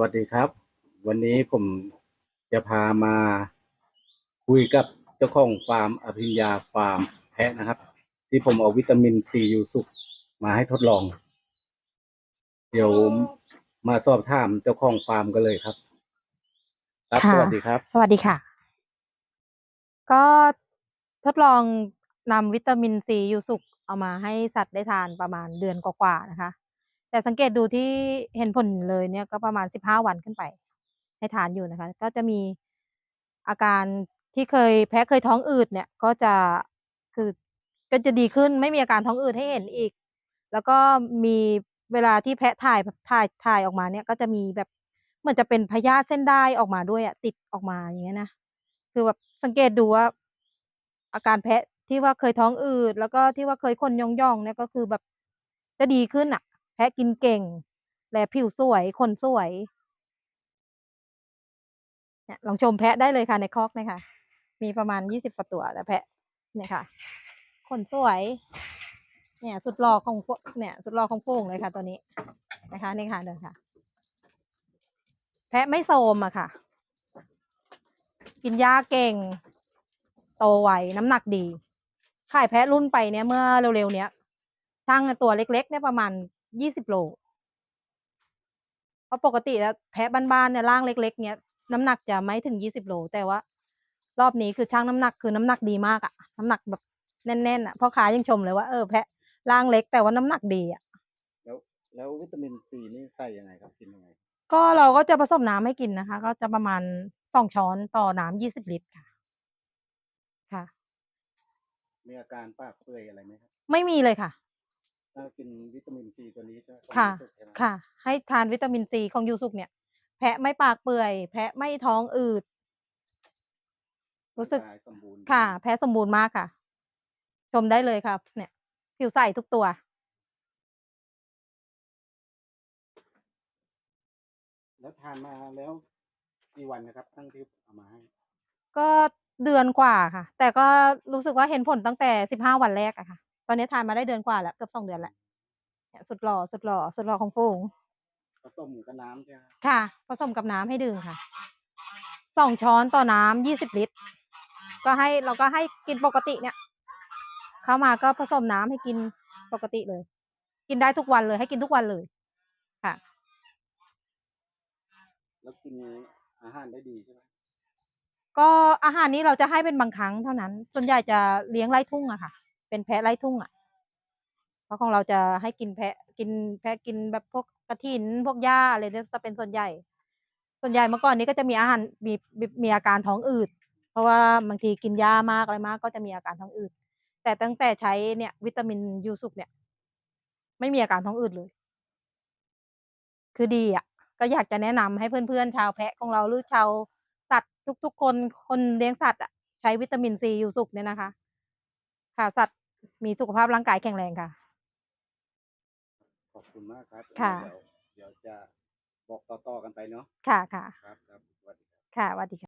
วัสดีครับ วันนี้ผมจะพามาคุยกับเจ้าของฟาร์มอภิญญาฟาร์มแพะนะครับ ที่ผมเอาวิตามินซียูสุกมาให้ทดลอง เดี๋ยวมาสอบถามเจ้าของฟาร์มกันเลยครับ ครับค่ะสวัสดีครับ สวัสดีค่ะ ก็ทดลองนำวิตามินซียูสุกเอามาให้สัตว์ได้ทานประมาณเดือนกว่าๆนะคะ แต่สังเกตดูที่เห็นผลเลยเนี่ยก็ประมาณสิบห้าวันขึ้นไป ให้ทานอยู่นะคะ ก็จะมีอาการที่เคยแพ้เคยท้องอืดเนี่ย ก็จะคือก็จะดีขึ้นไม่มีอาการท้องอืดให้เห็นอีก แล้วก็มีเวลาที่แพะถ่ายแบบถ่ายถ่ายออกมาเนี่ย ก็จะมีแบบเหมือนจะเป็นพยาธิเส้นได้ออกมาด้วยอะติดออกมาอย่างเงี้ยนะคือแบบสังเกตดูว่า อาการแพ้ที่ว่าเคยท้องอืดแล้วก็ที่ว่าเคยคนย่องเนี่ยก็คือแบบจะดีขึ้นอะ แพะกินเก่ง แลผิวสวยขนสวยเนี่ยลองชมแพะได้เลยค่ะในคอกเนี่ยค่ะมีประมาณยี่สิบกว่าตัวแล้วแพะเนี่ยค่ะ ขนสวย เนี่ย สุดหล่อของพวกเนี่ย สุดหล่อของโป่งเลยค่ะ ตัวนี้นะคะนี่ค่ะเดินค่ะ แพะไม่โซมอะค่ะ กินหญ้าเก่ง โตไวน้ำหนักดีขายแพะรุ่นไปเนี่ยเมื่อเร็วๆเนี้ยช่างตัวเล็กๆเนี่ยประมาณ ยี่สิบโล เพราะปกติแล้วแพะบ้านๆเนี่ยร่างเล็ก ๆ เนี่ยน้ำหนักจะไม่ถึงยี่สิบโล แต่ว่า รอบนี้คือช่างน้ำหนักคือน้ำหนักดีมากอะน้ำหนักแบบแน่นๆอะพ่อค้ายังชมเลยว่าเออแพะร่างเล็กแต่ว่าน้ำหนักดีอะแล้วแล้ววิตามินซีนี่ใส่ยังไงครับกินยังไง ก็เราก็จะผสมน้ำให้กินนะคะ ก็จะประมาณสองช้อนต่อน้ำยี่สิบลิตรค่ะ ค่ะ มีอาการปากเปื่อยอะไรไหมครับ ไม่มีเลยค่ะ ถ้ากินวิตามินซีตัวนี้จะค่ะรู้สึกใช่ไหมค่ะ ให้ทานวิตามินซีของยูสุกเนี่ย แพะไม่ปากเปื่อย แพะไม่ท้องอืด รู้สึกร่างกายสมบูรณ์ค่ะ แพะสมบูรณ์มากค่ะ ชมได้เลยค่ะเนี่ย ผิวใสทุกตัว แล้วทานมาแล้วกี่วันนะครับ ตั้งที่เอามาให้ ก็เดือนกว่าค่ะ แต่ก็รู้สึกว่าเห็นผลตั้งแต่สิบห้าวันแรกอะค่ะ ตอนนี้ทานมาได้เดือนกว่าแล้วเกือบสองเดือนแล้วเนี่ยสุดหล่อสุดหล่อสุดหล่อของฝูงผสมกับน้ำใช่ไหมครับค่ะผสมกับน้ำให้ดื่มค่ะสองช้อนต่อน้ำยี่สิบลิตร ก็ให้เราก็ให้กินปกติเนี่ย เข้ามาก็ผสมน้ำให้กินปกติเลย กินได้ทุกวันเลย ให้กินทุกวันเลยค่ะ แล้วกินอาหารได้ดีใช่ไหมก็อาหารนี้เราจะให้เป็นบางครั้งเท่านั้น ส่วนใหญ่จะเลี้ยงไร่ทุ่งอะค่ะ เป็นแพะไร่ทุ่งอะ เพราะของเราจะให้กินแพะกินแพะกินแบบพวกกระถินพวกหญ้าอะไรเนี่ยจะเป็นส่วนใหญ่ ส่วนใหญ่เมื่อก่อนนี้ก็จะมีอาหารมีมีอาการท้องอืด เพราะว่าบางทีกินหญ้ามากอะไรมาก ก็จะมีอาการท้องอืด แต่ตั้งแต่ใช้เนี่ย วิตามินยูสุกเนี่ย ไม่มีอาการท้องอืดเลย คือดีอะ ก็อยากจะแนะนำให้เพื่อนๆชาวแพะของเราหรือชาวสัตว์ทุกๆคนคนเลี้ยงสัตว์อะใช้วิตามินซียูสุกเนี่ยนะคะค่ะสัตว์ มีสุขภาพร่างกายแข็งแรงค่ะ ขอบคุณมากครับค่ะ เดี๋ยวเดี๋ยวจะบอกต่อๆกันไปเนาะค่ะค่ะ ครับครับสวัสดีครับ ค่ะสวัสดีค่ะ